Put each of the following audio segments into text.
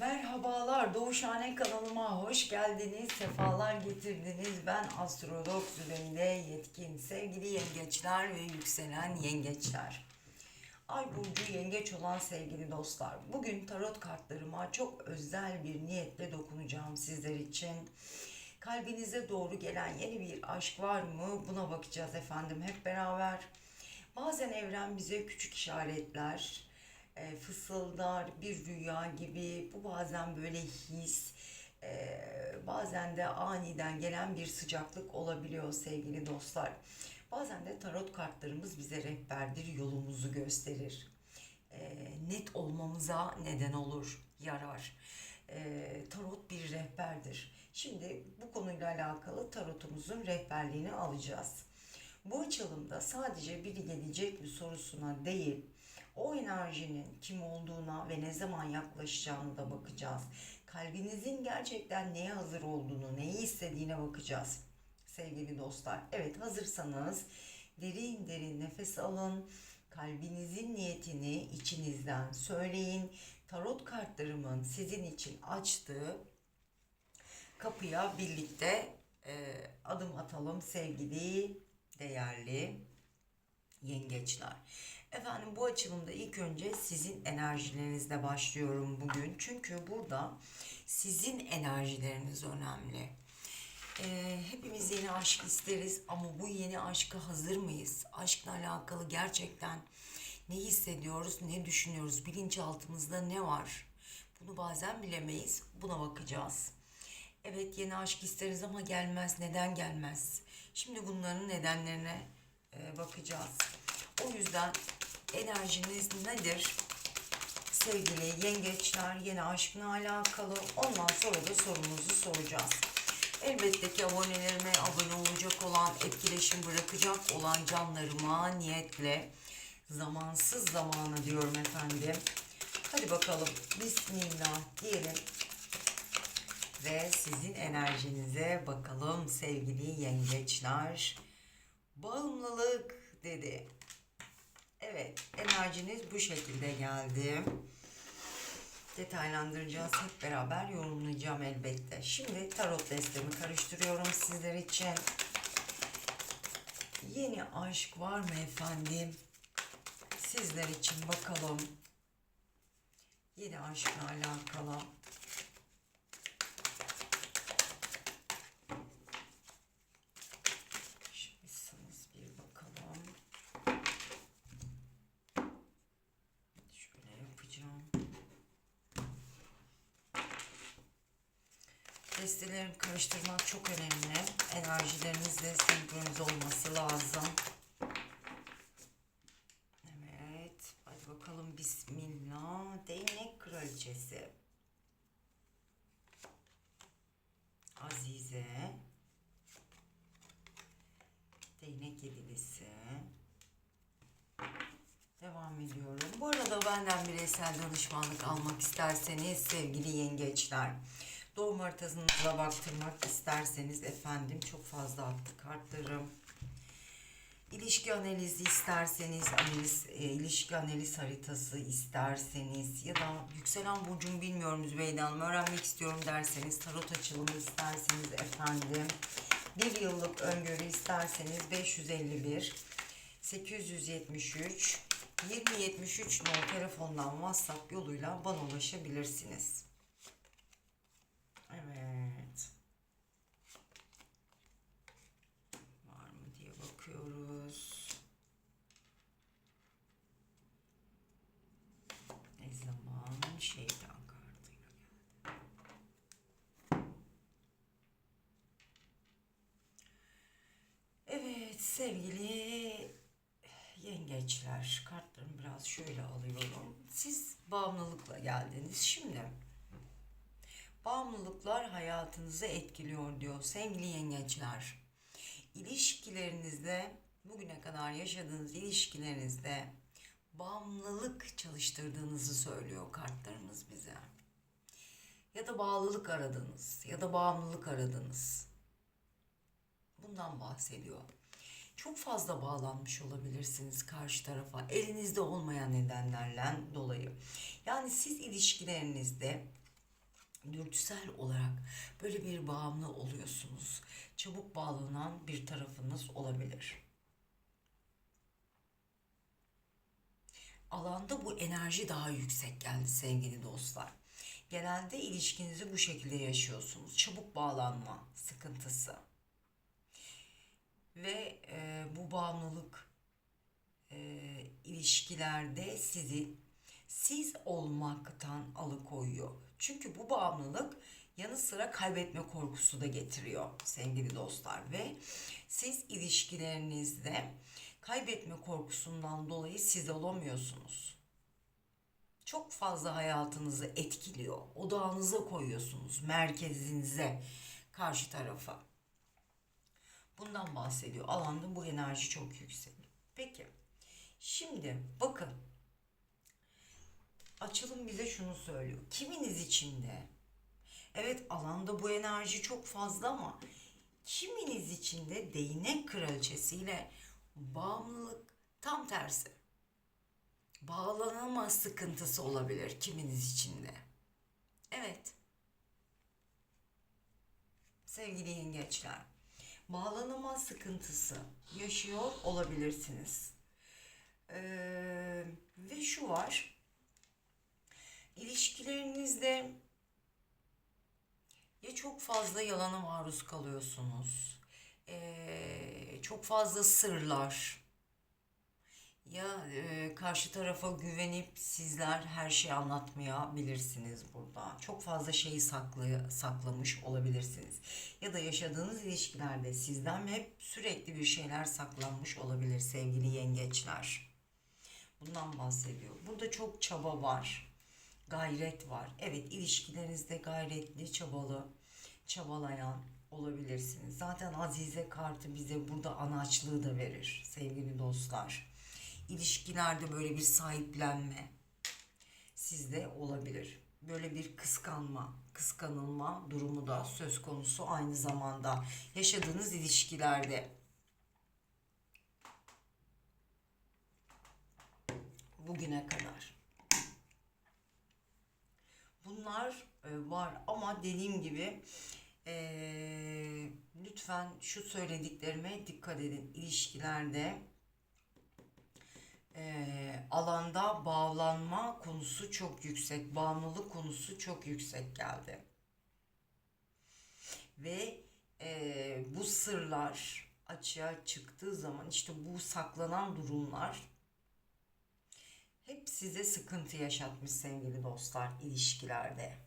Merhabalar Doğuşhane kanalıma hoş geldiniz, sefalar getirdiniz. Ben astrolog Züleyde Yetkin. Sevgili yengeçler ve yükselen yengeçler. Ay burcu yengeç olan sevgili dostlar. Bugün tarot kartlarıma çok özel bir niyetle dokunacağım sizler için. Kalbinize doğru gelen yeni bir aşk var mı? Buna bakacağız efendim hep beraber. Bazen evren bize küçük işaretler, e, fısıldar, bir rüya gibi. Bu bazen böyle his, e, bazen de aniden gelen bir sıcaklık olabiliyor sevgili dostlar. Bazen de tarot kartlarımız bize rehberdir, yolumuzu gösterir. E, net olmamıza neden olur, yarar. E, tarot bir rehberdir. Şimdi bu konuyla alakalı tarotumuzun rehberliğini alacağız. Bu açılımda sadece biri gelecek mi sorusuna değil, o enerjinin kim olduğuna ve ne zaman yaklaşacağını da bakacağız. Kalbinizin gerçekten neye hazır olduğunu, neyi istediğine bakacağız. Sevgili dostlar, evet hazırsanız derin derin nefes alın. Kalbinizin niyetini içinizden söyleyin. Tarot kartlarımın sizin için açtığı kapıya birlikte e, adım atalım sevgili değerli yengeçler. Efendim bu açılımda ilk önce sizin enerjilerinizle başlıyorum bugün. Çünkü burada sizin enerjileriniz önemli. Ee, hepimiz yeni aşk isteriz ama bu yeni aşka hazır mıyız? Aşkla alakalı gerçekten ne hissediyoruz, ne düşünüyoruz, bilinçaltımızda ne var? Bunu bazen bilemeyiz. Buna bakacağız. Evet yeni aşk isteriz ama gelmez. Neden gelmez? Şimdi bunların nedenlerine bakacağız. O yüzden enerjiniz nedir? Sevgili yengeçler yeni aşkla alakalı. Ondan sonra da sorumuzu soracağız. Elbette ki abonelerime abone olacak olan, etkileşim bırakacak olan canlarıma niyetle zamansız zamanı diyorum efendim. Hadi bakalım Bismillah diyelim ve sizin enerjinize bakalım sevgili yengeçler. Bağımlılık dedi. Evet, enerjiniz bu şekilde geldi. Detaylandıracağız hep beraber yorumlayacağım elbette. Şimdi tarot destemi karıştırıyorum sizler için. Yeni aşk var mı efendim? Sizler için bakalım. Yeni aşkla alakalı. Şuradasınız bir bakalım. Şöyle yapacağım. Karıştırmak çok önemli. Enerjilerinizle senkronize olması lazım. Evet. Hadi bakalım. Bismillah. Değnek kraliçesi. Azize. Değnek yedilisi. Devam ediyorum. Bu arada benden bireysel danışmanlık almak isterseniz sevgili yengeçler. Doğum haritanıza baktırmak isterseniz efendim çok fazla attı kartlarım. İlişki analizi isterseniz, analiz, e, ilişki analiz haritası isterseniz ya da yükselen burcumu bilmiyorum Zübeyde Hanım öğrenmek istiyorum derseniz, tarot açılımı isterseniz efendim, bir yıllık öngörü isterseniz 551 873 2073 nol telefondan WhatsApp yoluyla bana ulaşabilirsiniz. Evet. Var mı diye bakıyoruz. Ne zaman şeytan kartıyla geldi. Evet sevgili yengeçler kartlarımı biraz şöyle alıyorum. Siz bağımlılıkla geldiniz. Şimdi bağımlılıklar hayatınızı etkiliyor diyor sevgili yengeçler. İlişkilerinizde bugüne kadar yaşadığınız ilişkilerinizde bağımlılık çalıştırdığınızı söylüyor kartlarımız bize. Ya da bağlılık aradınız ya da bağımlılık aradınız. Bundan bahsediyor. Çok fazla bağlanmış olabilirsiniz karşı tarafa elinizde olmayan nedenlerle dolayı. Yani siz ilişkilerinizde dürtüsel olarak böyle bir bağımlı oluyorsunuz. Çabuk bağlanan bir tarafınız olabilir. Alanda bu enerji daha yüksek geldi sevgili dostlar. Genelde ilişkinizi bu şekilde yaşıyorsunuz. Çabuk bağlanma sıkıntısı. Ve e, bu bağımlılık e, ilişkilerde sizi siz olmaktan alıkoyuyor. Çünkü bu bağımlılık yanı sıra kaybetme korkusu da getiriyor sevgili dostlar ve siz ilişkilerinizde kaybetme korkusundan dolayı siz olamıyorsunuz. Çok fazla hayatınızı etkiliyor. Odağınıza koyuyorsunuz, merkezinize, karşı tarafa. Bundan bahsediyor. Alanda bu enerji çok yüksek. Peki. Şimdi bakın. Açılım bize şunu söylüyor. Kiminiz içinde evet alanda bu enerji çok fazla ama kiminiz içinde değnek kraliçesiyle bağımlılık tam tersi. Bağlanama sıkıntısı olabilir kiminiz içinde. Evet. Sevgili yengeçler, bağlanama sıkıntısı yaşıyor olabilirsiniz. Ee, ve şu var, ilişkilerinizde ya çok fazla yalana maruz kalıyorsunuz, çok fazla sırlar, ya e, karşı tarafa güvenip sizler her şeyi anlatmayabilirsiniz burada. Çok fazla şeyi saklı, saklamış olabilirsiniz. Ya da yaşadığınız ilişkilerde sizden hep sürekli bir şeyler saklanmış olabilir sevgili yengeçler. Bundan bahsediyor. Burada çok çaba var. Gayret var. Evet ilişkilerinizde gayretli, çabalı, çabalayan olabilirsiniz. Zaten Azize kartı bize burada anaçlığı da verir sevgili dostlar ilişkilerde böyle bir sahiplenme sizde olabilir. Böyle bir kıskanma, kıskanılma durumu da söz konusu aynı zamanda yaşadığınız ilişkilerde. Bugüne kadar. Bunlar e, var ama dediğim gibi e, lütfen şu söylediklerime dikkat edin. İlişkilerde e, alanda bağlanma konusu çok yüksek. Bağımlılık konusu çok yüksek geldi. Ve e, bu sırlar açığa çıktığı zaman işte bu saklanan durumlar hep size sıkıntı yaşatmış sevgili dostlar ilişkilerde.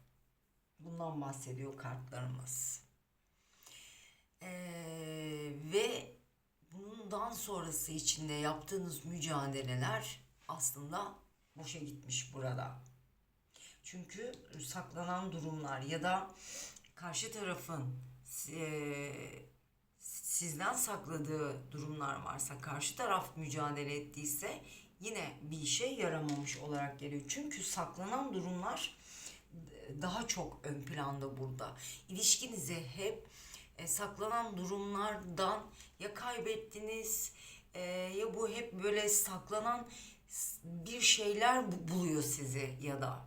Bundan bahsediyor kartlarımız. Ee, ve bundan sonrası içinde yaptığınız mücadeleler aslında boşa gitmiş burada. Çünkü saklanan durumlar ya da karşı tarafın e, sizden sakladığı durumlar varsa karşı taraf mücadele ettiyse yine bir işe yaramamış olarak geliyor. Çünkü saklanan durumlar daha çok ön planda burada. İlişkinize hep e, saklanan durumlardan ya kaybettiniz e, ya bu hep böyle saklanan bir şeyler buluyor sizi ya da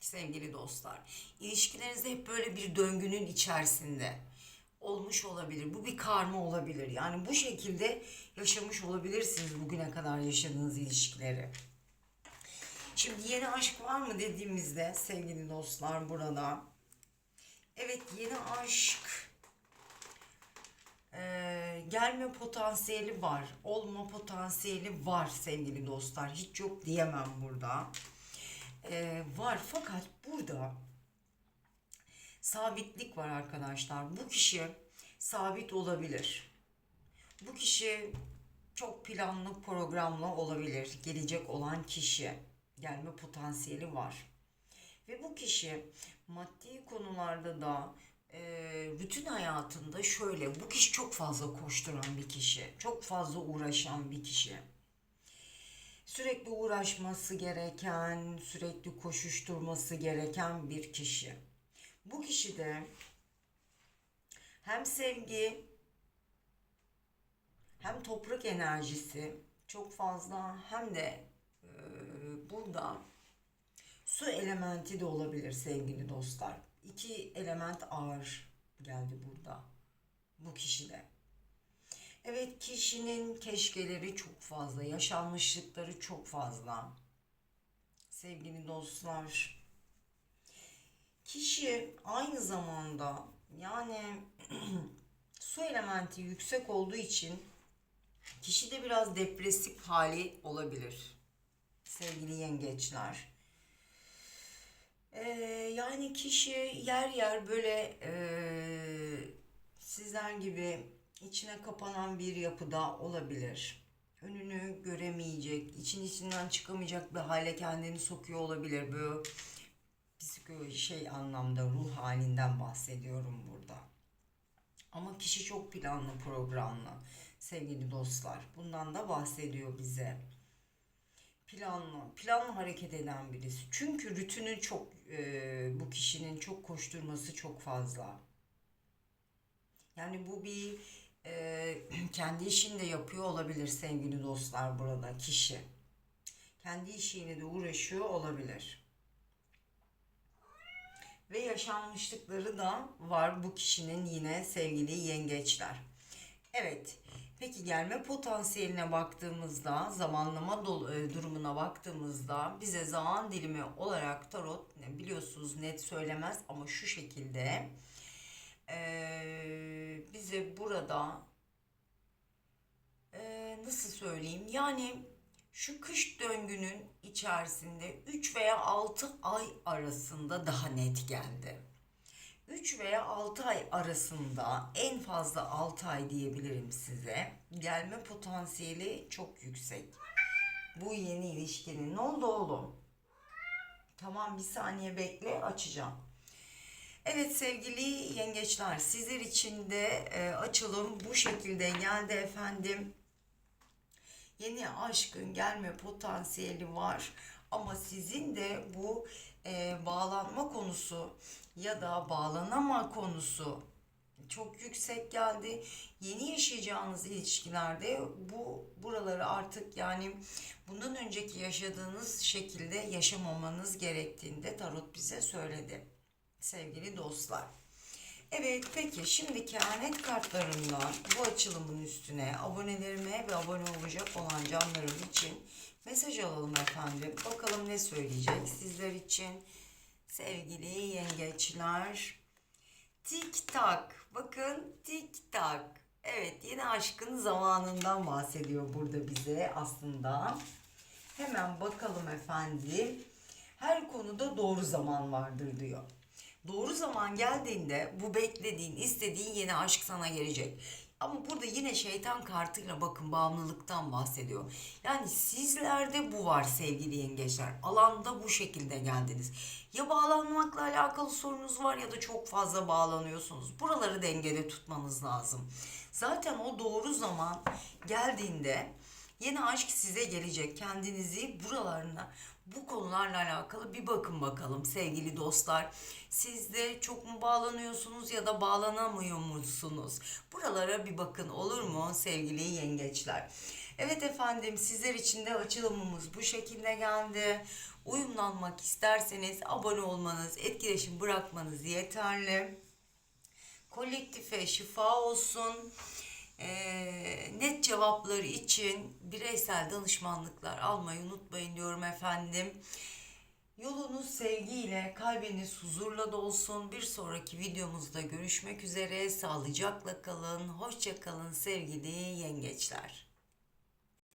sevgili dostlar. İlişkilerinizde hep böyle bir döngünün içerisinde olmuş olabilir. Bu bir karma olabilir. Yani bu şekilde yaşamış olabilirsiniz bugüne kadar yaşadığınız ilişkileri. Şimdi yeni aşk var mı dediğimizde sevgili dostlar burada. Evet yeni aşk e, gelme potansiyeli var. Olma potansiyeli var sevgili dostlar. Hiç yok diyemem burada. E, var fakat burada sabitlik var arkadaşlar. Bu kişi sabit olabilir. Bu kişi çok planlı programlı olabilir. Gelecek olan kişi gelme potansiyeli var. Ve bu kişi maddi konularda da e, bütün hayatında şöyle bu kişi çok fazla koşturan bir kişi. Çok fazla uğraşan bir kişi. Sürekli uğraşması gereken, sürekli koşuşturması gereken bir kişi. Bu kişi de hem sevgi hem toprak enerjisi çok fazla hem de e, burada Su elementi de olabilir sevgili dostlar. İki element ağır geldi burada. Bu kişide. Evet kişinin keşkeleri çok fazla, yaşanmışlıkları çok fazla. Sevgili dostlar, kişi aynı zamanda yani su elementi yüksek olduğu için kişide biraz depresif hali olabilir. Sevgili yengeçler. Ee, yani kişi yer yer böyle ee, sizler gibi içine kapanan bir yapıda olabilir. Önünü göremeyecek, için içinden çıkamayacak bir hale kendini sokuyor olabilir. Böyle psiko şey anlamda ruh halinden bahsediyorum burada. Ama kişi çok planlı programlı sevgili dostlar. Bundan da bahsediyor bize. Planlı, planlı hareket eden birisi. Çünkü rutini çok e, bu kişinin çok koşturması çok fazla. Yani bu bir e, kendi işini de yapıyor olabilir sevgili dostlar burada kişi. Kendi işiyle de uğraşıyor olabilir. Ve yaşanmışlıkları da var bu kişinin yine sevgili yengeçler. Evet. Peki gelme potansiyeline baktığımızda, zamanlama e, durumuna baktığımızda bize zaman dilimi olarak tarot biliyorsunuz net söylemez ama şu şekilde eee, bize burada eee, nasıl söyleyeyim yani şu kış döngünün içerisinde 3 veya 6 ay arasında daha net geldi. 3 veya 6 ay arasında en fazla 6 ay diyebilirim size. Gelme potansiyeli çok yüksek. Bu yeni ilişkinin. Ne oldu oğlum? Tamam bir saniye bekle açacağım. Evet sevgili yengeçler sizler için de e, açılım bu şekilde geldi efendim. Yeni aşkın gelme potansiyeli var ama sizin de bu e, bağlanma konusu ya da bağlanama konusu çok yüksek geldi. Yeni yaşayacağınız ilişkilerde bu buraları artık yani bundan önceki yaşadığınız şekilde yaşamamanız gerektiğinde tarot bize söyledi. Sevgili dostlar. Evet peki şimdi kehanet kartlarından bu açılımın üstüne abonelerime ve abone olacak olan canlarım için mesaj alalım efendim. Bakalım ne söyleyecek sizler için sevgili yengeçler. Tik tak bakın tik tak. Evet yeni aşkın zamanından bahsediyor burada bize aslında. Hemen bakalım efendim. Her konuda doğru zaman vardır diyor. Doğru zaman geldiğinde bu beklediğin, istediğin yeni aşk sana gelecek. Ama burada yine şeytan kartıyla bakın bağımlılıktan bahsediyor. Yani sizlerde bu var sevgili yengeçler. Alanda bu şekilde geldiniz. Ya bağlanmakla alakalı sorunuz var ya da çok fazla bağlanıyorsunuz. Buraları dengede tutmanız lazım. Zaten o doğru zaman geldiğinde Yeni aşk size gelecek. Kendinizi buralarına, bu konularla alakalı bir bakın bakalım sevgili dostlar. Siz de çok mu bağlanıyorsunuz ya da bağlanamıyor musunuz? Buralara bir bakın olur mu sevgili yengeçler? Evet efendim sizler için de açılımımız bu şekilde geldi. Uyumlanmak isterseniz abone olmanız, etkileşim bırakmanız yeterli. Kolektife şifa olsun. Ee, net cevapları için bireysel danışmanlıklar almayı unutmayın diyorum efendim. Yolunuz sevgiyle, kalbiniz huzurla dolsun. Bir sonraki videomuzda görüşmek üzere. Sağlıcakla kalın, hoşça kalın sevgili yengeçler.